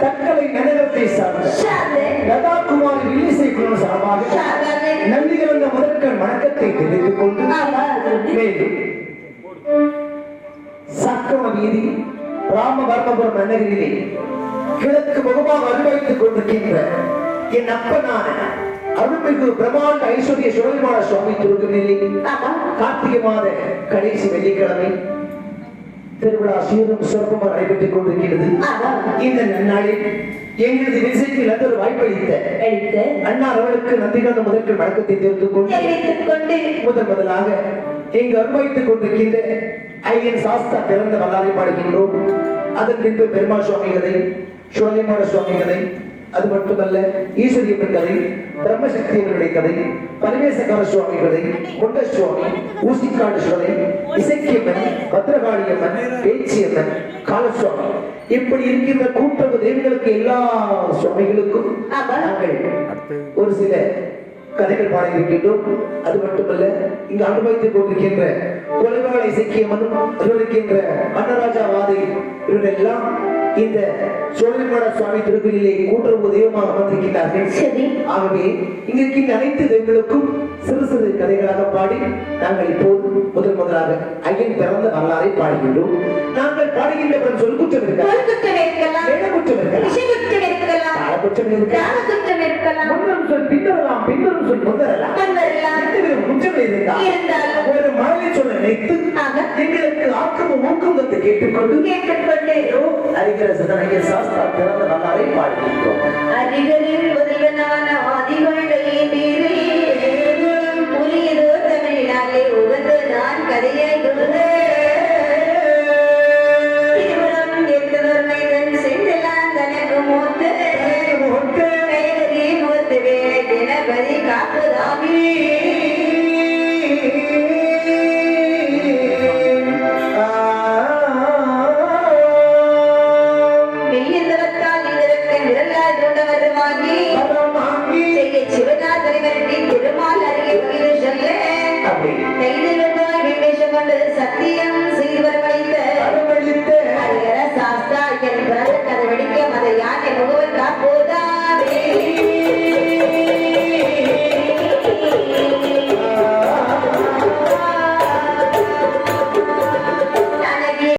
தக்கலை நகரத்தை சார்ந்த சார்ந்த லதாகுமாரி வில்லிசை குழு சார்பாக நன்றி கலந்த முதற்கண் வணக்கத்தை தெரிவித்துக் கொண்டு. மேலும் சக்கர வீதி ராமவர்மபுரம் நகரிலே கிழக்கு முகமாக அனுபவித்துக் கொண்டிருக்கின்ற என் அப்பனான அருள்மிகு பிரம்மாண்ட ஐஸ்வர்ய சுழல்மான சுவாமி திருக்குறளிலே ஆமாம். கார்த்திகை மாத கடைசி வெள்ளிக்கிழமை திருவிழா சீரும் சிறப்புமாக நடைபெற்றுக் கொண்டிருக்கிறது. இந்த நன்னாளில் எங்களது விசைக்கு நல்ல ஒரு வாய்ப்பளித்த அண்ணா அவர்களுக்கு நந்திகாந்த முதற்கு வணக்கத்தை தெரிவித்துக் கொண்டு முதல் முதலாக இங்கு அனுபவித்துக் கொண்டிருக்கின்ற ஐயன் சாஸ்தா பிறந்த வரலாறை பாடுகின்றோம் அதன் பின்பு பெருமாள் சுவாமிகளை சுவலிமான சுவாமிகளை அது மட்டுமல்ல ஈஸ்வரியம்மன் கதை பிரம்மசக்தியவனுடைய கதை பரமேசகார சுவாமிகளை கொண்ட சுவாமி ஊசிக்காடு சுவலை இசக்கியம்மன் பத்ரகாளியம்மன் பேச்சியம்மன் காலசுவாமி. இப்படி இருக்கின்ற கூட்டுறவு தேவிகளுக்கு எல்லா சுவாமிகளுக்கும் நாங்கள் ஒரு சில கதைகள் பாட இருக்கின்றோம். அது மட்டுமல்ல இங்கு அனுபவித்துக் கொண்டிருக்கின்ற கொலைவாள இசைக்கியமனும் இருக்கின்ற மன்னராஜா வாதை இவரெல்லாம் இந்த சோழமட சுவாமி திருக்கோயிலே கூட்டுறவு தெய்வமாக அமர்ந்திருக்கிறார்கள் சரி. ஆகவே இங்க இருக்கின்ற அனைத்து தெய்வங்களுக்கும் சிறு சிறு கதைகளாக பாடி நாங்கள் இப்போது முதல் முதலாக ஐயன் பிறந்த வரலாறை பாடுகின்றோம் நாங்கள் பாடுகின்ற பிறகு சொல் குற்றம் இருக்கலாம். குற்றம் இருக்கலாம். முன்னரும் சொல் பின்வரலாம் பின்வரும் சொல் ஒரு மழலை சொல்ல நினைத்து எங்களுக்கு ஆக்கமும் ஊக்கத்தை கேட்டுக்கொண்டு கேட்டுக்கொண்டு அறிகிற சிதனைய சாஸ்திரா பிறந்த வரலாறை பாடுகின்றோம் அதிகளில் தெரிந்திருந்தாய் விண்ணேஷம் கண்டு சத்தியம் செய்து வரவழி